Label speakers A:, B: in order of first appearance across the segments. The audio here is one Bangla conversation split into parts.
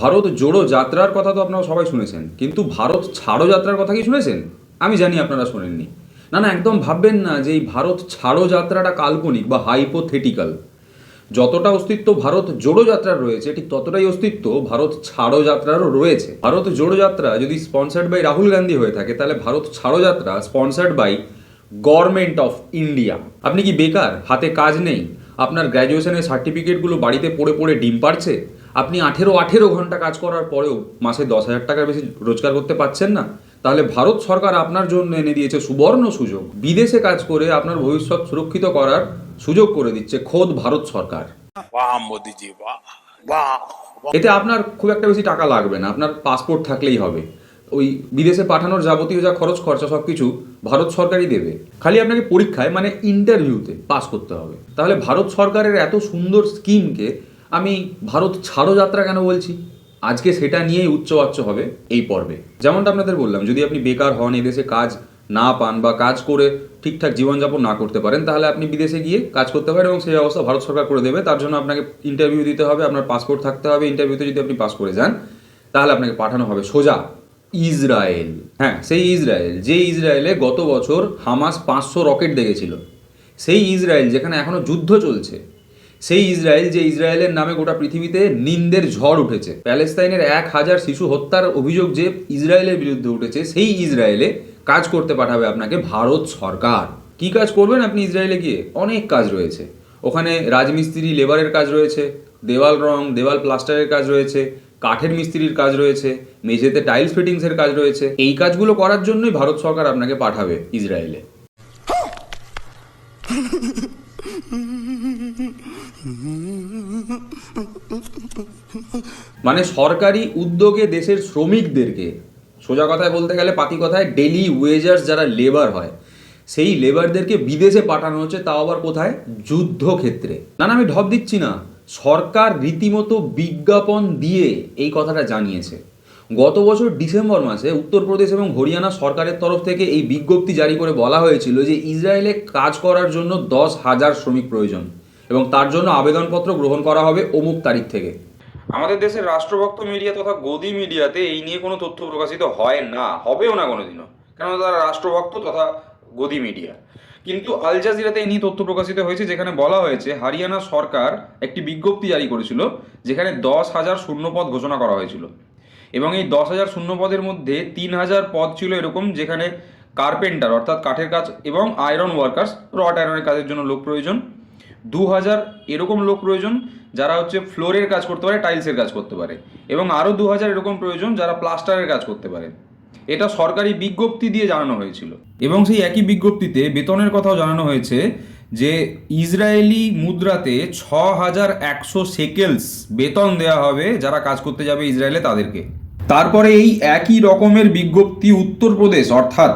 A: ভারত জোড়ো যাত্রার কথা তো আপনারা সবাই শুনেছেন, কিন্তু ভারত ছাড়ো যাত্রার কথা কি শুনেছেন? আমি জানি আপনারা শোনেননি। না না, একদম ভাববেন না যে এই ভারত ছাড়ো যাত্রাটা কাল্পনিক বা হাইপোথেটিক্যাল যতটা অস্তিত্ব ভারত জোড়ো যাত্রার রয়েছে, ঠিক ততটাই অস্তিত্ব ভারত ছাড়ো যাত্রারও রয়েছে। ভারত জোড়ো যাত্রা যদি স্পন্সার্ড বাই রাহুল গান্ধী হয়ে থাকে, তাহলে Bharat Chhodo Yatra sponsored by government of India আপনি কি বেকার? হাতে কাজ নেই? আপনার গ্র্যাজুয়েশনের সার্টিফিকেটগুলো বাড়িতে পড়ে পড়ে ডিম পাড়ছে? আপনি আঠেরো আঠেরো ঘণ্টা কাজ করার পরেও মাসে দশ হাজার টাকার বেশি রোজগার করতে পারছেন না তাহলে ভারত সরকার আপনার জন্য এনে দিয়েছে সুবর্ণ সুযোগ। বিদেশে কাজ করে আপনার ভবিষ্যৎ সুরক্ষিত করার সুযোগ করে দিচ্ছে খোদ ভারত সরকার। এতে আপনার খুব একটা বেশি টাকা লাগবে না আপনার পাসপোর্ট থাকলেই হবে। ওই বিদেশে পাঠানোর যাবতীয় যা খরচ খরচা সব কিছু ভারত সরকারই দেবে। খালি আপনাকে পরীক্ষায় মানে ইন্টারভিউতে পাস করতে হবে। তাহলে ভারত সরকারের এত সুন্দর স্কিমকে আমি ভারত ছাড়ো যাত্রা কেন বলছি? আজকে সেটা নিয়েই উচ্চবাচ্য হবে এই পর্বে। যেমনটা আপনাদের বললাম, যদি আপনি বেকার হন, এদেশে কাজ না পান বা কাজ করে ঠিকঠাক জীবনযাপন না করতে পারেন, তাহলে আপনি বিদেশে গিয়ে কাজ করতে পারেন এবং সেই ব্যবস্থা ভারত সরকার করে দেবে। তার জন্য আপনাকে ইন্টারভিউ দিতে হবে, আপনার পাসপোর্ট থাকতে হবে। ইন্টারভিউতে যদি আপনি পাস করে যান, তাহলে আপনাকে পাঠানো হবে সোজা ইসরায়েল। হ্যাঁ সেই ইসরায়েল, যে ইসরায়েলে গত বছর হামাস পাঁচশো রকেট দেখেছিল। সেই ইসরায়েল যেখানে এখনও যুদ্ধ চলছে সেই ইসরায়েল যে ইসরায়েলের নামে গোটা পৃথিবীতে নিন্দের ঝড় উঠেছে। প্যালেস্তাইনের এক হাজার শিশু হত্যার অভিযোগ যে ইসরায়েলের বিরুদ্ধে উঠেছে, সেই ইসরায়েলে কাজ করতে পাঠাবে আপনাকে ভারত সরকার। কি কাজ করবেন আপনি ইসরায়েলে গিয়ে? অনেক কাজ রয়েছে। ওখানে রাজমিস্ত্রি, লেবারের কাজ রয়েছে, দেওয়াল রং, দেওয়াল প্লাস্টারের কাজ রয়েছে, কাঠের মিস্ত্রির কাজ রয়েছে, মেঝেতে টাইলস ফিটিংসের কাজ রয়েছে। এই কাজগুলো করার জন্যই ভারত সরকার আপনাকে পাঠাবে ইসরায়েলে। মানে সরকারি উদ্যোগে দেশের শ্রমিকদেরকে, সোজা কথায় বলতে গেলে পাতি কথায় ডেলি ওয়েজার্স যারা লেবার হয়, সেই লেবারদেরকে বিদেশে পাঠানো হচ্ছে, তাও আবার কোথায়? যুদ্ধক্ষেত্রে। না না, আমি ঢপ দিচ্ছি না। সরকার রীতিমতো বিজ্ঞাপন দিয়ে এই কথাটা জানিয়েছে। গত বছর ডিসেম্বর মাসে উত্তরপ্রদেশ এবং হরিয়ানা সরকারের তরফ থেকে এই বিজ্ঞপ্তি জারি করে বলা হয়েছিল যে ইসরায়েলে কাজ করার জন্য দশ হাজার শ্রমিক প্রয়োজন এবং তার জন্য আবেদনপত্র গ্রহণ করা হবে অমুক তারিখ থেকে। আমাদের দেশের রাষ্ট্রভক্ত মিডিয়া তথা গদি মিডিয়াতে এই নিয়ে কোনো তথ্য প্রকাশিত হয় না, হবেও না কোনোদিনও, কেননা তারা রাষ্ট্রভক্ত তথা গদি মিডিয়া। কিন্তু আল জাজিরাতে এই নিয়ে তথ্য প্রকাশিত হয়েছে যেখানে বলা হয়েছে, হরিয়ানা সরকার একটি বিজ্ঞপ্তি জারি করেছিল যেখানে দশ হাজার শূন্যপদ ঘোষণা করা হয়েছিল। এবং এই দশ হাজার শূন্য পদের মধ্যে তিন হাজার পদ ছিল এরকম যেখানে কার্পেন্টার অর্থাৎ কাঠের কাজ এবং আয়রন ওয়ার্কার্স রড আয়রনের কাজের জন্য লোক প্রয়োজন। দু হাজার এরকম লোক প্রয়োজন যারা হচ্ছে ফ্লোরের কাজ করতে পারে টাইলসের কাজ করতে পারে এবং আরও দু হাজার এরকম প্রয়োজন যারা প্লাস্টারের কাজ করতে পারে। এটা সরকারি বিজ্ঞপ্তি দিয়ে জানানো হয়েছিল। এবং সেই একই বিজ্ঞপ্তিতে বেতনের কথাও জানানো হয়েছে যে ইসরায়েলি মুদ্রাতে ছ হাজার একশো সেকেলস বেতন দেওয়া হবে যারা কাজ করতে যাবে ইসরায়েলে তাদেরকে। তারপরে এই একই রকমের বিজ্ঞপ্তি উত্তরপ্রদেশ, অর্থাৎ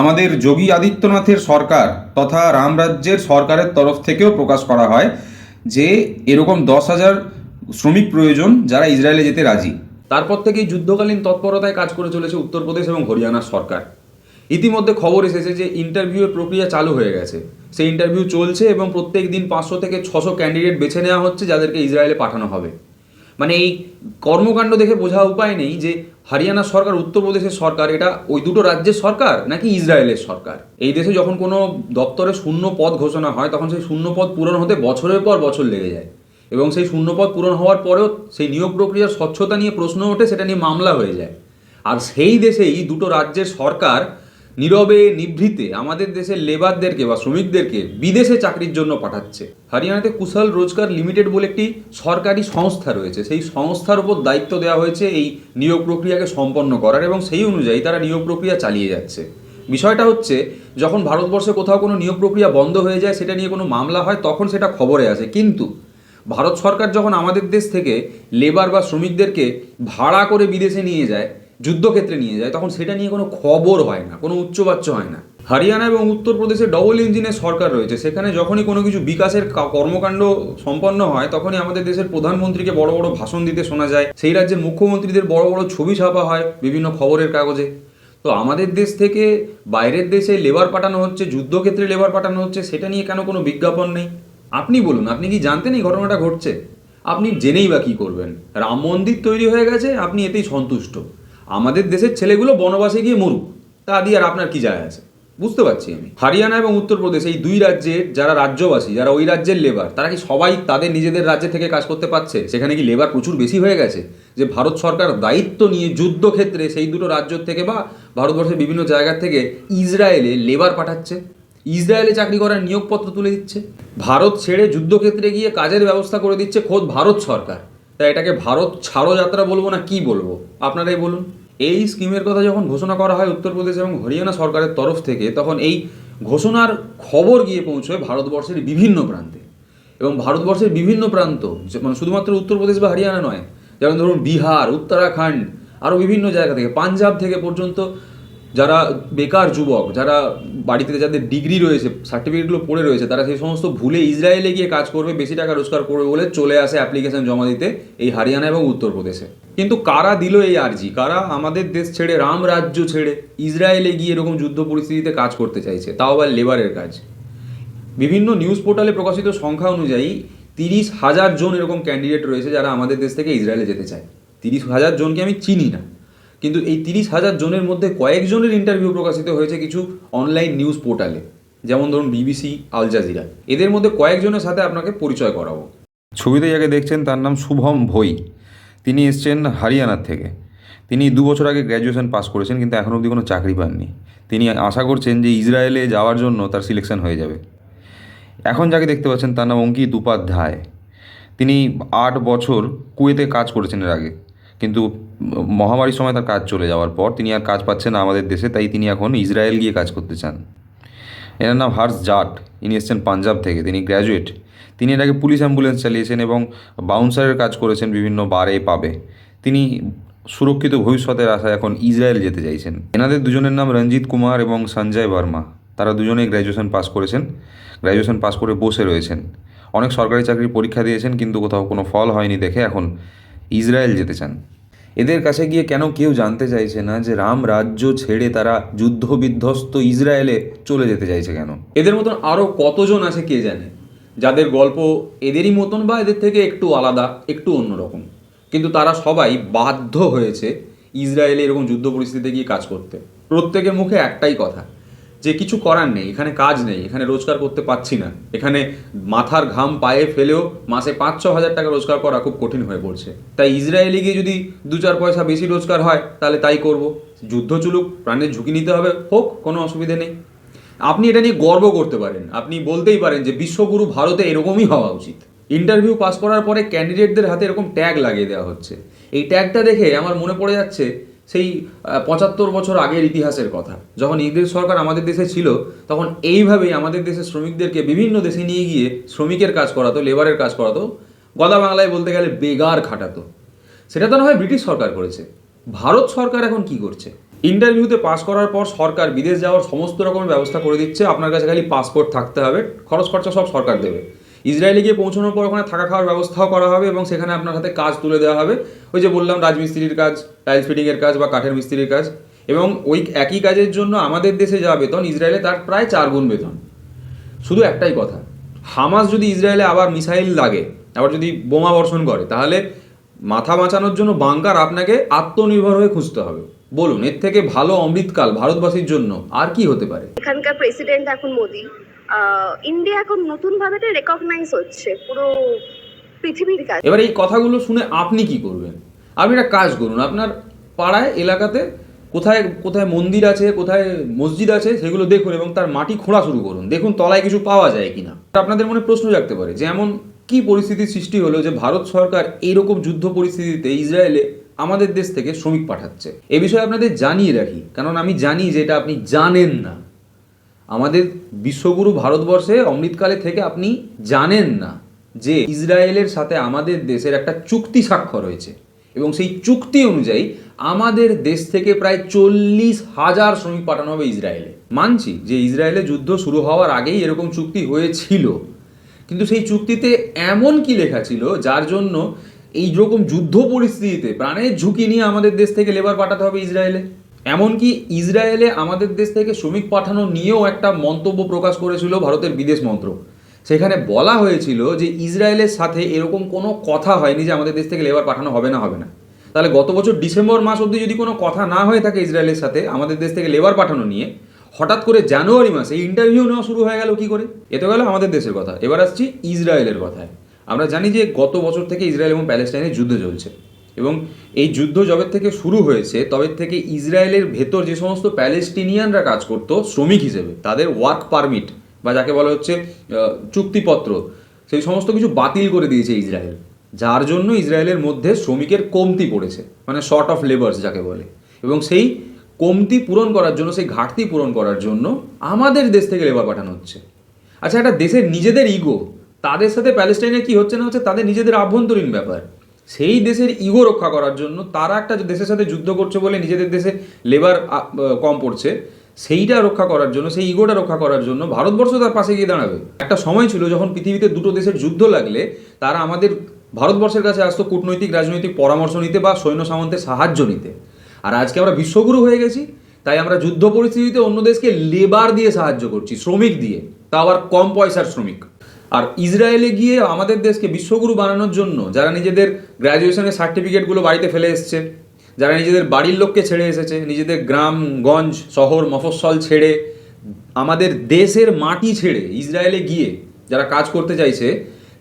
A: আমাদের যোগী আদিত্যনাথের সরকার তথা রামরাজ্যের সরকারের তরফ থেকেও প্রকাশ করা হয় যে এরকম দশ হাজার শ্রমিক প্রয়োজন যারা ইসরায়েলে যেতে রাজি। তারপর থেকেই যুদ্ধকালীন তৎপরতায় কাজ করে চলেছে উত্তরপ্রদেশ এবং হরিয়ানার সরকার। ইতিমধ্যে খবর এসেছে যে ইন্টারভিউয়ের প্রক্রিয়া চালু হয়ে গেছে। সেই ইন্টারভিউ চলছে এবং প্রত্যেক দিন পাঁচশো থেকে ছশো ক্যান্ডিডেট বেছে নেওয়া হচ্ছে যাদেরকে ইসরায়েলে পাঠানো হবে। মানে এই কর্মকাণ্ড দেখে বোঝা উপায় নেই যে হরিয়ানা সরকার উত্তরপ্রদেশের সরকার, এটা ওই দুটো রাজ্যের সরকার নাকি ইসরায়েলের সরকার? এই দেশে যখন কোনো দপ্তরে শূন্য পদ ঘোষণা হয়, তখন সেই শূন্য পদ পূরণ হতে বছরের পর বছর লেগে যায়। এবং সেই শূন্য পদ পূরণ হওয়ার পরেও সেই নিয়োগ প্রক্রিয়ার স্বচ্ছতা নিয়ে প্রশ্ন ওঠে, সেটা নিয়ে মামলা হয়ে যায়। আর সেই দেশেই দুটো রাজ্যের সরকার নীরবে, নিভৃতে আমাদের দেশের লেবারদেরকে বা শ্রমিকদেরকে বিদেশে চাকরির জন্য পাঠাচ্ছে। হরিয়ানাতে কুশল রোজগার লিমিটেড বলে একটি সরকারি সংস্থা রয়েছে। সেই সংস্থার উপর দায়িত্ব দেওয়া হয়েছে এই নিয়োগ প্রক্রিয়াকে সম্পন্ন করার এবং সেই অনুযায়ী তারা নিয়োগ প্রক্রিয়া চালিয়ে যাচ্ছে। বিষয়টা হচ্ছে, যখন ভারতবর্ষে কোথাও কোনো নিয়োগ প্রক্রিয়া বন্ধ হয়ে যায়, সেটা নিয়ে কোনো মামলা হয়, তখন সেটা খবরে আসে। কিন্তু ভারত সরকার যখন আমাদের দেশ থেকে লেবার বা শ্রমিকদেরকে ভাড়া করে বিদেশে নিয়ে যায় যুদ্ধক্ষেত্রে নিয়ে যায়, তখন সেটা নিয়ে কোনো খবর হয় না, কোনো উচ্চবাচ্য হয় না। হরিয়ানা এবং উত্তরপ্রদেশে ডবল ইঞ্জিনের সরকার রয়েছে, সেখানে যখনই কোনো কিছু বিকাশের কর্মকাণ্ড সম্পন্ন হয়, তখনই আমাদের দেশের প্রধানমন্ত্রীকে বড় বড় ভাষণ দিতে শোনা যায়। সেই রাজ্যের মুখ্যমন্ত্রীদের বড় বড় ছবি ছাপা হয় বিভিন্ন খবরের কাগজে। তো আমাদের দেশ থেকে বাইরের দেশে লেবার পাঠানো হচ্ছে, যুদ্ধক্ষেত্রে লেবার পাঠানো হচ্ছে, সেটা নিয়ে কেন কোনো বিজ্ঞাপন নেই? আপনি বলুন, আপনি কি জানতেন এই ঘটনাটা ঘটছে? আপনি জেনেই বা কী করবেন? রাম মন্দির তৈরি হয়ে গেছে, আপনি এতেই সন্তুষ্ট। আমাদের দেশের ছেলেগুলো বনবাসে গিয়ে মরুক, তা দিয়ে আর আপনার কি যায় আছে? বুঝতে পারছি আমি। হরিয়ানা এবং উত্তরপ্রদেশ, এই দুই রাজ্যের যারা রাজ্যবাসী, যারা ওই রাজ্যের লেবার তারা কি সবাই তাদের নিজেদের রাজ্যে থেকে কাজ করতে পারছে? সেখানে কি লেবার প্রচুর বেশি হয়ে গেছে? যে ভারত সরকার দায়িত্ব নিয়ে যুদ্ধক্ষেত্রে সেই দুটো রাজ্য থেকে বা ভারতবর্ষের বিভিন্ন জায়গা থেকে ইসরায়েলে লেবার পাঠাচ্ছে? ইসরায়েলে চাকরি করার নিয়োগপত্র তুলে দিচ্ছে? ভারত ছেড়ে যুদ্ধক্ষেত্রে গিয়ে কাজের ব্যবস্থা করে দিচ্ছে খোদ ভারত সরকার। তাই এটাকে ভারত ছাড়ো যাত্রা বলব না কি বলব? আপনারাই বলুন। এই স্কিমের কথা যখন ঘোষণা করা হয় উত্তরপ্রদেশ এবং হরিয়ানা সরকারের তরফ থেকে, তখন এই ঘোষণার খবর গিয়ে পৌঁছয় ভারতবর্ষের বিভিন্ন প্রান্তে। এবং ভারতবর্ষের বিভিন্ন প্রান্ত মানে শুধুমাত্র উত্তরপ্রদেশ বা হরিয়ানা নয়, যেমন ধরুন বিহার, উত্তরাখণ্ড, আরও বিভিন্ন জায়গা থেকে, পাঞ্জাব থেকে পর্যন্ত যারা বেকার যুবক, যারা বাড়িতে যাদের ডিগ্রি রয়েছে সার্টিফিকেটগুলো পড়ে রয়েছে, তারা সেই সমস্ত ভুলে ইসরায়েলে গিয়ে কাজ করবে, বেশি টাকা রোজগার করবে বলে চলে আসে অ্যাপ্লিকেশন জমা দিতে এই হরিয়ানা এবং উত্তরপ্রদেশে কিন্তু কারা দিল এই আর্জি? কারা আমাদের দেশ ছেড়ে রাম রাজ্য ছেড়ে ইসরায়েলে গিয়ে এরকম যুদ্ধ পরিস্থিতিতে কাজ করতে চাইছে? তাও আবার লেবারের কাজ। বিভিন্ন নিউজ পোর্টালে প্রকাশিত সংখ্যা অনুযায়ী তিরিশ হাজার জন এরকম ক্যান্ডিডেট রয়েছে যারা আমাদের দেশ থেকে ইসরায়েলে যেতে চায়। তিরিশ হাজার জনকে আমি চিনি না। কিন্তু এই তিরিশ হাজার জনের মধ্যে কয়েকজনের ইন্টারভিউ প্রকাশিত হয়েছে কিছু অনলাইন নিউজ পোর্টালে যেমন ধরুন বিবিসি আল জাজিরা এদের মধ্যে কয়েকজনের সাথে আপনাকে পরিচয় করাবো।
B: ছবিতে যাকে দেখছেন তার নাম শুভম ভৈ তিনি এসছেন হরিয়ানার থেকে। তিনি দু বছর আগে গ্র্যাজুয়েশন পাস করেছেন, কিন্তু এখন অবধি কোনো চাকরি পাননি। তিনি আশা করছেন যে ইসরায়েলে যাওয়ার জন্য তার সিলেকশন হয়ে যাবে। এখন যাকে দেখতে পাচ্ছেন তার নাম অঙ্কিত উপাধ্যায়। তিনি আট বছর কুয়েতে কাজ করেছেন এর আগে। কিন্তু মহামারীর সময় তার কাজ চলে যাওয়ার পর তিনি আর কাজ পাচ্ছেন না আমাদের দেশে, তাই তিনি এখন ইসরায়েল গিয়ে কাজ করতে চান। এনার নাম হার্স জাট, ইনি এসছেন পাঞ্জাব থেকে, তিনি গ্র্যাজুয়েট তিনি আগে পুলিশ অ্যাম্বুলেন্স চালিয়েছেন এবং বাউন্সারের কাজ করেছেন বিভিন্ন বারে পাবে। তিনি সুরক্ষিত ভবিষ্যতের আশায় এখন ইসরায়েল যেতে চাইছেন। এনাদের দুজনের নাম রঞ্জিত কুমার এবং সঞ্জয় বর্মা। তারা দুজনেই গ্র্যাজুয়েশন পাস করেছেন গ্র্যাজুয়েশন পাস করে বসে রয়েছেন। অনেক সরকারি চাকরির পরীক্ষা দিয়েছেন, কিন্তু কোথাও কোনো ফল হয়নি দেখে এখন ইসরায়েল যেতে চান। এদের কাছে গিয়ে কেন কেউ জানতে চাইছে না যে রাম রাজ্য ছেড়ে তারা যুদ্ধ বিধ্বস্ত ইসরায়েলে চলে যেতে চাইছে কেন?
A: এদের মতন আরও কতজন আছে কে জানে? যাদের গল্প এদেরই মতন বা এদের থেকে একটু আলাদা, একটু অন্যরকম কিন্তু তারা সবাই বাধ্য হয়েছে ইসরায়েলে এরকম যুদ্ধ পরিস্থিতিতে গিয়ে কাজ করতে। প্রত্যেকের মুখে একটাই কথা যে কিছু করার নেই, এখানে কাজ নেই, এখানে রোজগার করতে পারছি না। এখানে মাথার ঘাম পায়ে ফেলেও মাসে পাঁচ ছ হাজার টাকা রোজগার করা খুব কঠিন হয়ে পড়ছে। তাই ইসরায়েলে গিয়ে যদি দু চার পয়সা বেশি রোজগার হয়, তাহলে তাই করব। যুদ্ধ চলুক, প্রাণের ঝুঁকি নিতে হবে, হোক, কোনো অসুবিধে নেই। আপনি এটা নিয়ে গর্ব করতে পারেন। আপনি বলতেই পারেন যে বিশ্বগুরু ভারতে এরকমই হওয়া উচিত। ইন্টারভিউ পাস করার পরে ক্যান্ডিডেটদের হাতে এরকম ট্যাগ লাগিয়ে দেওয়া হচ্ছে। এই ট্যাগটা দেখে আমার মনে পড়ে যাচ্ছে সেই পঁচাত্তর বছর আগের ইতিহাসের কথা। যখন ইংরেজ সরকার আমাদের দেশে ছিল, তখন এইভাবেই আমাদের দেশের শ্রমিকদেরকে বিভিন্ন দেশে নিয়ে গিয়ে শ্রমিকের কাজ করাতো লেবারের কাজ করাতো, গদা বাংলায় বলতে গেলে বেগার খাটাতো। সেটা তো না হয় ব্রিটিশ সরকার করেছে। ভারত সরকার এখন কি করছে? ইন্টারভিউতে পাস করার পর সরকার বিদেশ যাওয়ার সমস্ত রকমের ব্যবস্থা করে দিচ্ছে, আপনার কাছে খালি পাসপোর্ট থাকতে হবে খরচ খরচা সব সরকার দেবে। ইসরায়েলে গিয়ে পৌঁছানোর পর ওখানে থাকা খাওয়ার ব্যবস্থাও করা হবে এবং সেখানে আপনার হাতে কাজ তুলে দেওয়া হবে। ওই যে বললাম, রাজমিস্ত্রির কাজ, টাইলস ফিটিংয়ের কাজ বা কাঠের মিস্ত্রির কাজ এবং ওই একই কাজের জন্য আমাদের দেশে যা বেতন, ইসরায়েলে তার প্রায় চার গুণ বেতন। শুধু একটাই কথা, হামাস যদি ইসরায়েলে আবার মিসাইল লাগে, আবার যদি বোমা বর্ষণ করে, তাহলে মাথা বাঁচানোর জন্য বাংকার আপনাকে আত্মনির্ভর হয়ে খুঁজতে হবে। বলুন, এর থেকে ভালো অমৃতকাল ভারতবাসীর জন্য আর কি হতে পারে?
C: এখানকার প্রেসিডেন্ট এখন মোদি। ইন্ডিয়া এখন নতুন ভাবে রেকগনাইজ হচ্ছে পুরো পৃথিবীর কাছে।
A: এবার এই কথাগুলো শুনে আপনি কি করবেন? আপনি একটা কাজ করুন, আপনার পাড়ায়, এলাকাতে কোথায় কোথায় মন্দির আছে, কোথায় মসজিদ আছে, সেগুলো দেখুন এবং তার মাটি খোঁড়া শুরু করুন। দেখুন তলায় কিছু পাওয়া যায় কিনা। আপনাদের মনে প্রশ্ন জাগতে পারে যে এমন কি পরিস্থিতির সৃষ্টি হলো যে ভারত সরকার এইরকম যুদ্ধ পরিস্থিতিতে ইসরায়েলে আমাদের দেশ থেকে শ্রমিক পাঠাচ্ছে? এ বিষয়ে আপনাদের জানিয়ে রাখি, কারণ আমি জানি যে এটা আপনি জানেন না। আমাদের বিশ্বগুরু ভারতবর্ষে অমৃতকালে থেকে আপনি জানেন না যে ইসরায়েলের সাথে আমাদের দেশের একটা চুক্তি স্বাক্ষর হয়েছে। এবং সেই চুক্তি অনুযায়ী আমাদের দেশ থেকে প্রায় চল্লিশ হাজার শ্রমিক পাঠানো হবে ইসরায়েলে। মানছি যে ইসরায়েলে যুদ্ধ শুরু হওয়ার আগেই এরকম চুক্তি হয়েছিল। কিন্তু সেই চুক্তিতে এমন কি লেখা ছিল যার জন্য এই রকম যুদ্ধ পরিস্থিতিতে প্রাণের ঝুঁকি নিয়ে আমাদের দেশ থেকে লেবার পাঠাতে হবে ইসরায়েলে? এমনকি ইসরায়েলে আমাদের দেশ থেকে শ্রমিক পাঠানো নিয়েও একটা মন্তব্য প্রকাশ করেছিল ভারতের বিদেশ মন্ত্রক। সেখানে বলা হয়েছিল যে ইসরায়েলের সাথে এরকম কোনো কথা হয়নি যে আমাদের দেশ থেকে লেবার পাঠানো হবে না হবে না। তাহলে গত বছর ডিসেম্বর মাস অবধি যদি কোনো কথা না হয়ে থাকে ইসরায়েলের সাথে আমাদের দেশ থেকে লেবার পাঠানো নিয়ে, হঠাৎ করে জানুয়ারি মাসে ইন্টারভিউ নেওয়া শুরু হয়ে গেল কি করে? এ তো গেল আমাদের দেশের কথা। এবার আসছি ইসরায়েলের কথায়। আমরা জানি যে গত বছর থেকে ইসরায়েল এবং প্যালেস্টাইনের যুদ্ধ চলছে। এবং এই যুদ্ধ যবে থেকে শুরু হয়েছে, তবে থেকে ইসরায়েলের ভেতর যে সমস্ত প্যালেস্টিনিয়ানরা কাজ করতো, শ্রমিক হিসেবে, তাদের ওয়ার্ক পারমিট বা যাকে বলা হচ্ছে চুক্তিপত্র, সেই সমস্ত কিছু বাতিল করে দিয়েছে ইসরায়েল। যার জন্য ইসরায়েলের মধ্যে শ্রমিকের কমতি পড়েছে মানে শর্ট অফ লেবার্স যাকে বলে। এবং সেই কমতি পূরণ করার জন্য, সেই ঘাটতি পূরণ করার জন্য আমাদের দেশ থেকে লেবার পাঠানো হচ্ছে। আচ্ছা একটা দেশের নিজেদের ইগো তাদের সাথে প্যালেস্টাইনের কি হচ্ছে না হচ্ছে, তাদের নিজেদের আভ্যন্তরীণ ব্যাপার। সেই দেশের ইগো রক্ষা করার জন্য তারা একটা দেশের সাথে যুদ্ধ করছে বলে নিজেদের দেশে লেবার কম পড়ছে, সেইটা রক্ষা করার জন্য, সেই ইগোটা রক্ষা করার জন্য ভারতবর্ষ তার পাশে গিয়ে দাঁড়াবে। একটা সময় ছিল যখন পৃথিবীতে দুটো দেশের যুদ্ধ লাগলে তারা আমাদের ভারতবর্ষের কাছে আসতো কূটনৈতিক, রাজনৈতিক পরামর্শ নিতে বা সৈন্য সামন্তের সাহায্য নিতে। আর আজকে আমরা বিশ্বগুরু হয়ে গেছি, তাই আমরা যুদ্ধ পরিস্থিতিতে অন্য দেশকে লেবার দিয়ে সাহায্য করছি, শ্রমিক দিয়ে। তা আবার কম পয়সার শ্রমিক। আর ইসরায়েলে গিয়ে আমাদের দেশকে বিশ্বগুরু বানানোর জন্য যারা নিজেদের গ্র্যাজুয়েশনের সার্টিফিকেটগুলো বাড়িতে ফেলে এসছে, যারা নিজেদের বাড়ির লোককে ছেড়ে এসেছে, নিজেদের গ্রাম, গঞ্জ, শহর, মফস্বল ছেড়ে, আমাদের দেশের মাটি ছেড়ে ইসরায়েলে গিয়ে যারা কাজ করতে চাইছে,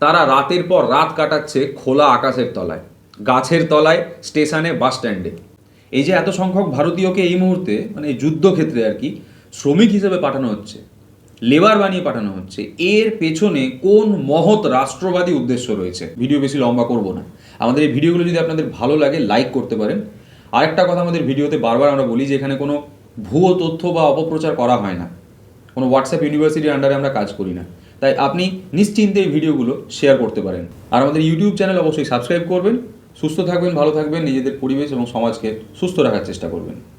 A: তারা রাতের পর রাত কাটাচ্ছে খোলা আকাশের তলায়, গাছের তলায়, স্টেশনে, বাস স্ট্যান্ডে। এই যে এত সংখ্যক ভারতীয়কে এই মুহূর্তে মানে যুদ্ধক্ষেত্রে আর কি শ্রমিক হিসেবে পাঠানো হচ্ছে লেবার বানিয়ে পাঠানো হচ্ছে। এর পেছনে কোন মহৎ রাষ্ট্রবাদী উদ্দেশ্য রয়েছে? ভিডিও বেশি লম্বা করব না। আমাদের এই ভিডিওগুলো যদি আপনাদের ভালো লাগে লাইক করতে পারেন। আরেকটা কথা আমাদের ভিডিওতে বারবার আমরা বলি যে, এখানে কোনো ভুয়ো তথ্য বা অপপ্রচার করা হয় না। কোনো হোয়াটসঅ্যাপ ইউনিভার্সিটির আন্ডারে আমরা কাজ করি না। তাই আপনি নিশ্চিন্তে এই ভিডিওগুলো শেয়ার করতে পারেন। আর আমাদের ইউটিউব চ্যানেল অবশ্যই সাবস্ক্রাইব করবেন। সুস্থ থাকবেন, ভালো থাকবেন, নিজেদের পরিবেশ এবং সমাজকে সুস্থ রাখার চেষ্টা করবেন।